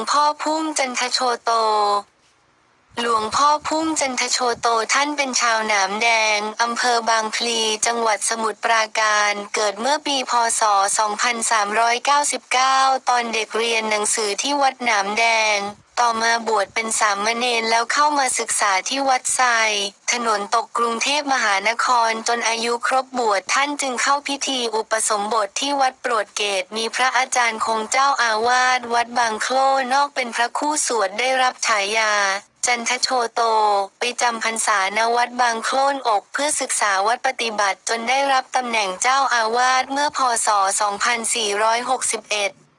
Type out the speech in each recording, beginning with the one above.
งพ่อพุ่มจันทโชโต หลวงพ่อพุ่มจันทโชโตท่านเป็นชาวหนามแดง อำเภอบางพลี จังหวัดสมุทรปราการ เกิดเมื่อปีพศ 2399 ตอนเด็กเรียนหนังสือที่วัดหนามแดง ต่อมาบวชเป็นสามเณรแล้วเข้ามาศึกษาที่วัดไซ ถนนตกกรุงเทพมหานครจนอายุครบบวชท่านจึงเข้าพิธีอุปสมบทที่วัดโปรดเกตมีพระอาจารย์คงเจ้าอาวาสวัดบางโคลนอกเป็นพระคู่สวดได้รับฉายาจันทโชโต ไปจำพรรษาณวัดบางโคลนอกเพื่อศึกษาวัดปฏิบัติจนได้รับตำแหน่งเจ้าอาวาสเมื่อพศ 2461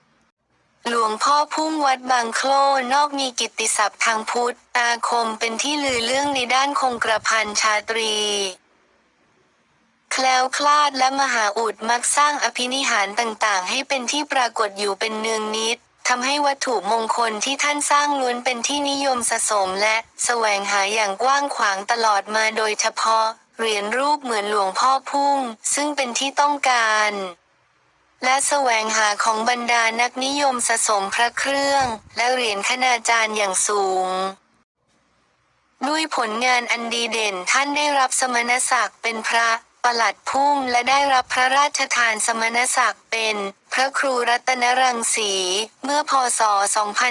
หลวงพ่อพุ่มวัดบางโคลนอกมีกิตติศัพท์ทางพุทธอาคมเป็นที่ลือเรื่องในด้านคงกระพันชาตรี แคล้วคลาดและมหาอุดมักสร้างอภินิหารต่างๆ ให้เป็นที่ปรากฏอยู่เป็นเนืองนิดทำให้วัตถุมงคลที่ท่านสร้างล้วนเป็นที่นิยมสะสมและแสวงหาอย่างกว้างขวางตลอดมาโดยเฉพาะ เหรียญรูปเหมือนหลวงพ่อพุ่งซึ่งเป็นที่ต้องการ และแสวงหาของบรรดานักนิยมสะสมพระเครื่อง และเหรียญคณาจารย์อย่างสูง ด้วยผลงานอันดีเด่นท่านได้รับสมณศักดิ์เป็นพระประหลัดพุ่มและได้รับพระราชทานสมณศักดิ์เป็น พระครูรัตนรังสี เมื่อพศ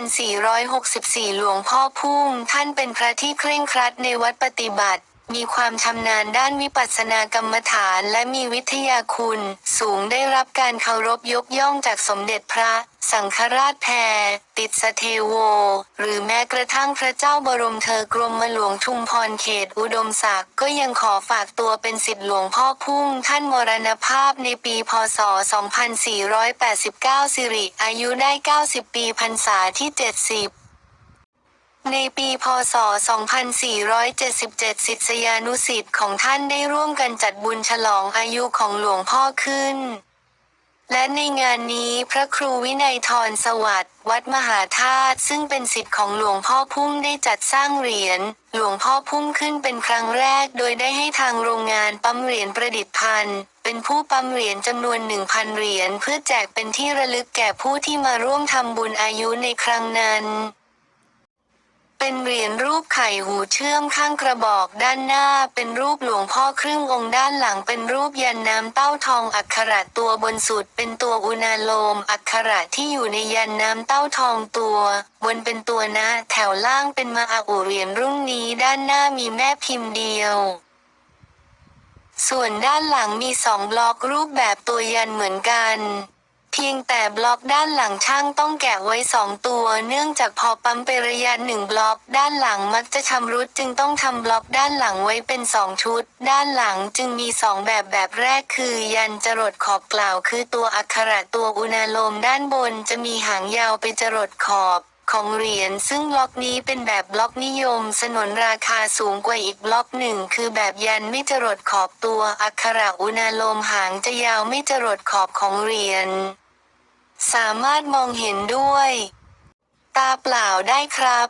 2464 หลวงพ่อพุ่มท่านเป็นพระที่เคร่งครัดในวัดปฏิบัติ มีความชำนาญด้านวิปัสสนากรรมฐานและมีวิทยาคุณ สูงได้รับการเคารพยกย่องจากสมเด็จพระ สังฆราชแพรติดสเทโว หรือแม้กระทั่งพระเจ้าบรมเธอกรมหลวงชุมพรเขตอุดมศักดิ์ก็ยังขอฝากตัวเป็นสิทธิหลวงพ่อพุ่ง ท่านมรณภาพในปีพศ 2489 สิริอายุได้ 90 ปีพรรษาที่ 70 ในปีพศ 2477 ศิษยานุสิษย์ของท่านได้ร่วมกันจัดบุญฉลองอายุของหลวงพ่อขึ้น และในงานนี้พระครูวินัยทรสวัสดิ์วัดมหาธาตุซึ่งเป็นสิทธิ์ของหลวงพ่อพุ่มได้จัดสร้างเหรียญหลวงพ่อพุ่มขึ้นเป็นครั้งแรกโดยได้ให้ทางโรงงานปั๊มเหรียญประดิษฐ์พันธ์เป็นผู้ปั๊มเหรียญจำนวน 1,000 เหรียญเพื่อแจกเป็นที่ระลึกแก่ผู้ที่มาร่วมทำบุญอายุในครั้งนั้น เป็นเหรียญรูปไข่หูเชื่อมข้างกระบอกด้านหน้า เป็นรูปหลวงพ่อครึ่งองค์ด้านหลังเป็นรูปยันน้ำเต้าทองอักขระตัวบนสุด เป็นตัวอุณาโลม อักขระที่อยู่ในยันน้ำเต้าทองตัว บนเป็นตัวนะ แถวล่างเป็นมาอาอุเหรียญรุ่งนี้ด้านหน้ามีแม่พิมพ์เดียวส่วนด้านหลังมีสองบล็อกรูปแบบตัวยันเหมือนกัน เพียงแต่บล็อกด้านหลังช่างต้องแกะไว้สองตัว เนื่องจากพอปั๊มไประยะหนึ่งบล็อก ด้านหลังมักจะชำรุดจึงต้องทำบล็อกด้านหลังไว้เป็นสองชุด ด้านหลังจึงมีสองแบบแบบแรกคือ ยันจรดขอบกล่าว คือตัวอักขระตัวอุณาโลมด้านบนจะมีหางยาวไปจรดขอบ ของเหรียญซึ่งบล็อกนี้เป็นแบบบล็อกนิยม สนนราคาสูงกว่าอีกบล็อกหนึ่งคือแบบยันไม่จรดขอบตัวอักขระอุณาโลมหางจะยาวไม่จรดขอบของเหรียญสามารถมองเห็นด้วย ตาเปล่าได้ครับ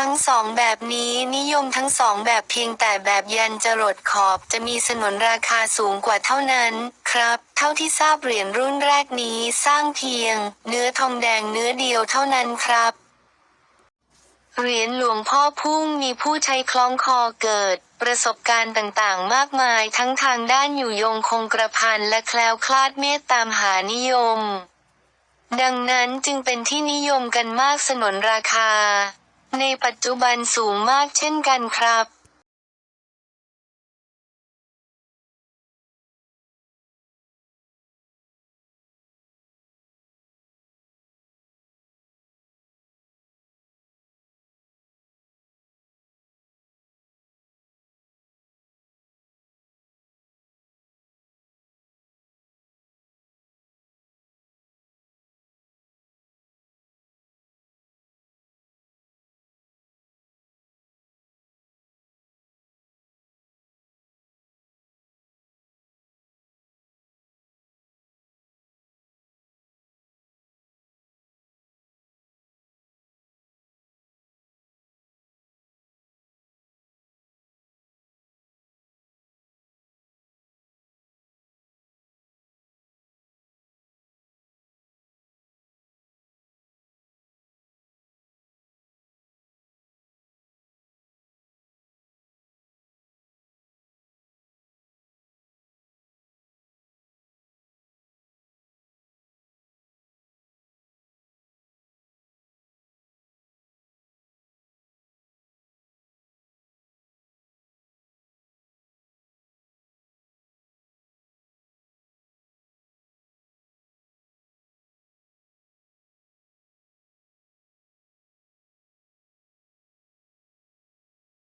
ทั้งสองแบบนี้นิยมทั้งสองแบบเพียงแต่แบบยันจรดขอบจะมีสนนราคาสูงกว่าเท่านั้นครับ เท่าที่ทราบเหรียญรุ่นแรกนี้สร้างเพียง เนื้อทองแดงเนื้อเดียวเท่านั้นครับ เหรียญหลวงพ่อพุ่งมีผู้ใช้คล้องคอเกิด ประสบการณ์ต่างๆ มากมายทั้งทางด้านอยู่ยงคงกระพันและแคล้วคลาดเมตตามหานิยม ดังนั้นจึงเป็นที่นิยมกันมากสนนราคา ในปัจจุบันสูงมากเช่นกันครับ